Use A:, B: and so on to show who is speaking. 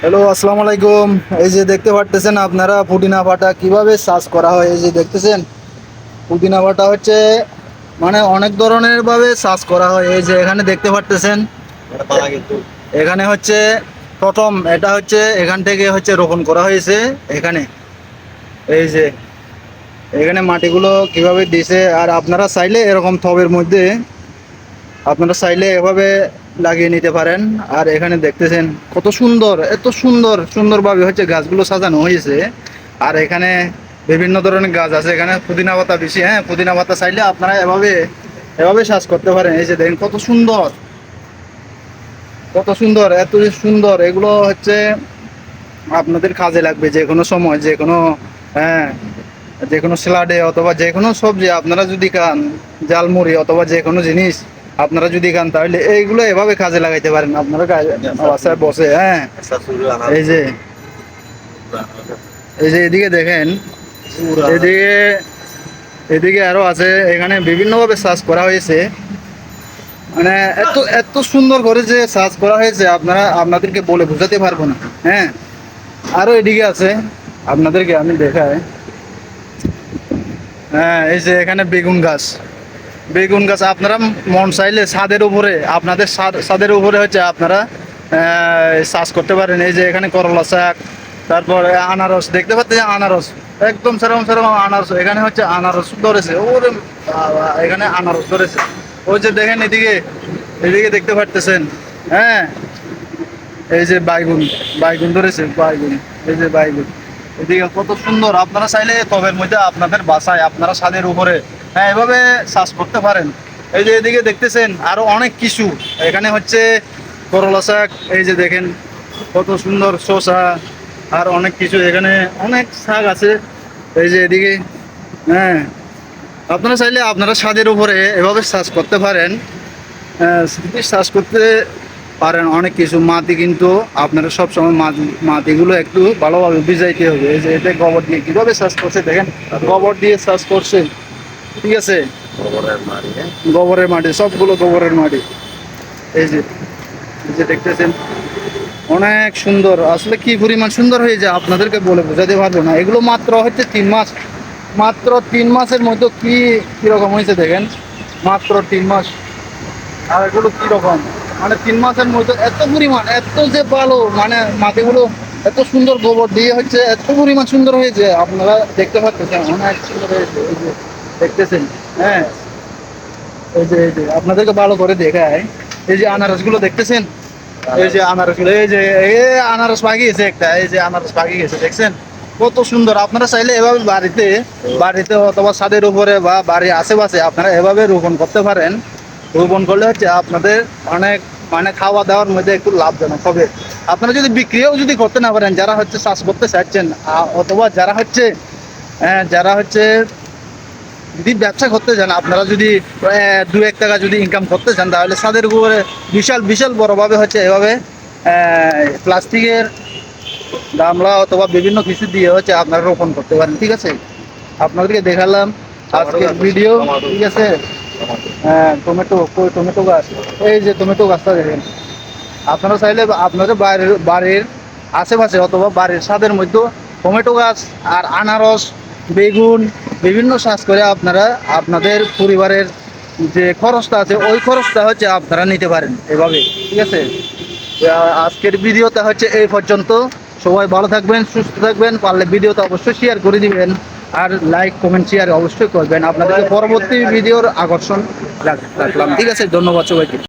A: Hello আসসালামু আলাইকুম। এই যে দেখতে পারতেছেন আপনারা পুদিনা বাটা কীভাবে চাষ করা হয় এই যে দেখতেছেন? পুদিনা বাটা হচ্ছে মানে অনেক ধরনের ভাবে চাষ করা হয়। এই যে এখানে দেখতে পারতেছেন এখানে হচ্ছে প্রথম এটা হচ্ছে এখান থেকে হচ্ছে রোপণ করা হয়েছে এখানে। এই যে এখানে মাটিগুলো কীভাবে দিছে আর আপনারা চাইলে এরকম থবের মধ্যে আপনারা চাইলে এভাবে লাগিয়ে নিতে পারেন। আর এখানে দেখতেছেন কত সুন্দর, এত সুন্দর, সুন্দরভাবে হচ্ছে গাছগুলো সাজানো হয়েছে। আর এখানে বিভিন্ন ধরনের গাছ আছে। এখানে পুদিনা পাতা বেশি হ্যাঁ পুদিনা পাতা চাইলে আপনারা এভাবে এভাবে চাষ করতে পারেন। এই যে দেখেন কত সুন্দর কত সুন্দর, এত সুন্দর। এগুলো হচ্ছে আপনাদের কাজে লাগবে যে কোনো সময়, যে কোনো হ্যাঁ যে কোনো স্যালাডে অথবা যে কোনো সবজি আপনারা যদি খান, জালমুড়ি অথবা যে কোনো জিনিস আপনারা যদি খান, তাহলে এইগুলো এভাবে কাজে লাগাইতে পারেন। আপনারা বাসায় বসে হ্যাঁ। এই যে এই যে এদিকে দেখেন, এদিকে এদিকে আরও আছে। এখানে বিভিন্নভাবে চাষ করা হয়েছে। মানে এত এত সুন্দর করে যে চাষ করা হয়েছে, আপনারা, আপনাদেরকে বলে বোঝাতে পারব না। হ্যাঁ। আরও এদিকে আছে। আপনাদেরকে আমি দেখাই। হ্যাঁ এই যে এখানে বেগুন গাছ। বেগুন গাছ আপনারা মন চাইলে ছাদের উপরে, আপনাদের ছাদ- ছাদের উপরে হচ্ছে আপনারা চাষ করতে পারেন। এই যে এখানে করলা শাক, তারপরে আনারস, দেখতে পাচ্ছেন আনারস, একদম সেরকম সেরকম আনারস, এখানে হচ্ছে আনারস ধরেছে। ওরে এখানে আনারস ধরেছে। ওই যে দেখেন এদিকে এদিকে দেখতে পারতেছেন হ্যাঁ? এই যে বাইগুন বাইগুন ধরেছে, বাইগুন, এই যে বাইগুন। এদিকে কত সুন্দর, আপনারা চাইলে টবের মধ্যে আপনাদের বাসায়, আপনারা ছাদের উপরে হ্যাঁ এভাবে চাষ করতে পারেন। এই যে এদিকে দেখতেছেন আরও অনেক কিছু। এখানে হচ্ছে করলা শাক এই যে দেখেন কত সুন্দর শসা আর অনেক কিছু। এখানে অনেক শাক আছে। এই যে এদিকে হ্যাঁ আপনারা চাইলে আপনারা ছাদের উপরে এভাবে চাষ করতে পারেন। আহ, চাষ করতে পারেন অনেক কিছু। মাটি কিন্তু আপনারা সবসময় মাটি মাটিগুলো একটু ভালোভাবে ভিজাইতে হবে। এই যে এতে গোবর দিয়ে কীভাবে চাষ করছে দেখেন। গোবর দিয়ে চাষ করছে। ঠিক আছে? গোবরের মাটি সবগুলো গোবরের মাটি এই যে যে দেখতেছেন অনেক সুন্দর। আসলে কি পরিমাণ সুন্দর হয়ে যায় আপনাদেরকে বলে বোঝাতে পারব না। এগুলো মাত্র হচ্ছে তিন মাস মাত্র তিন মাসের মধ্যে কি কীরকম হয়েছে দেখেন? মাত্র তিন মাস। আর এগুলো কীরকম মানে তিন মাসের মধ্যে এত পরিমাণ এত যে ভালো মানে মাটিগুলো এত সুন্দর গোবর দিয়ে হচ্ছে এত পরিমাণ সুন্দর হয়েছে আপনারা দেখতে পাচ্ছেন অনেক সুন্দর হয়েছে। এই যে দেখতেছেন? হ্যাঁ। এই যে এই যে আপনাদেরকে ভালো করে দেখায় এই যে আনারসগুলো দেখতেছেন? এই যে আনারসগুলো এই যে এই আনারস পাকিয়েছে একটা এই যে আনারস পাকিয়ে গেছে দেখছেন? কত সুন্দর। আপনারা চাইলে এভাবে বাড়িতে বাড়িতে অথবা ছাদের উপরে বা বাড়ির আশেপাশে আপনারা এভাবে রোপণ করতে পারেন। রোপণ করলে হচ্ছে আপনাদের অনেক মানে খাওয়া দাওয়ার মধ্যে একটু লাভজনক হবে। আপনারা যদি বিক্রিও যদি করতে না পারেন যারা হচ্ছে চাষ করতে চাইছেন অথবা যারা হচ্ছে আহ, যারা হচ্ছে যদি ব্যবসা করতে চান আপনারা যদি দু এক টাকা যদি ইনকাম করতে চান তাহলে ছাদের উপরে বিশাল বিশাল বড়োভাবে হচ্ছে এভাবে প্লাস্টিকের গামলা অথবা বিভিন্ন কিছু দিয়ে হচ্ছে আপনারা রোপণ করতে পারেন ঠিক আছে? আপনাদেরকে দেখালাম আজকের ভিডিও ঠিক আছে? হ্যাঁ টমেটো টমেটো গাছ? এই যে টমেটো গাছটা দেখেন। আপনারা চাইলে আপনাদের বাড়ির বাড়ির আশেপাশে অথবা বাড়ির ছাদের মধ্যে টমেটো গাছ আর আনারস বেগুন, বিভিন্ন চাষ করে আপনারা, আপনাদের পরিবারের যে খরচটা আছে, ওই খরচটা হচ্ছে আপনারা নিতে পারেন এভাবে, ঠিক আছে? আজকের ভিডিওটা হচ্ছে এই পর্যন্ত। সবাই ভালো থাকবেন, সুস্থ থাকবেন, পারলে ভিডিওটা অবশ্যই শেয়ার করে দিবেন, আর লাইক কমেন্ট শেয়ার অবশ্যই করবেন। আপনাদেরকে পরবর্তী ভিডিওর আকর্ষণ রাখ- রাখলাম। ঠিক আছে, ধন্যবাদ সবাইকে।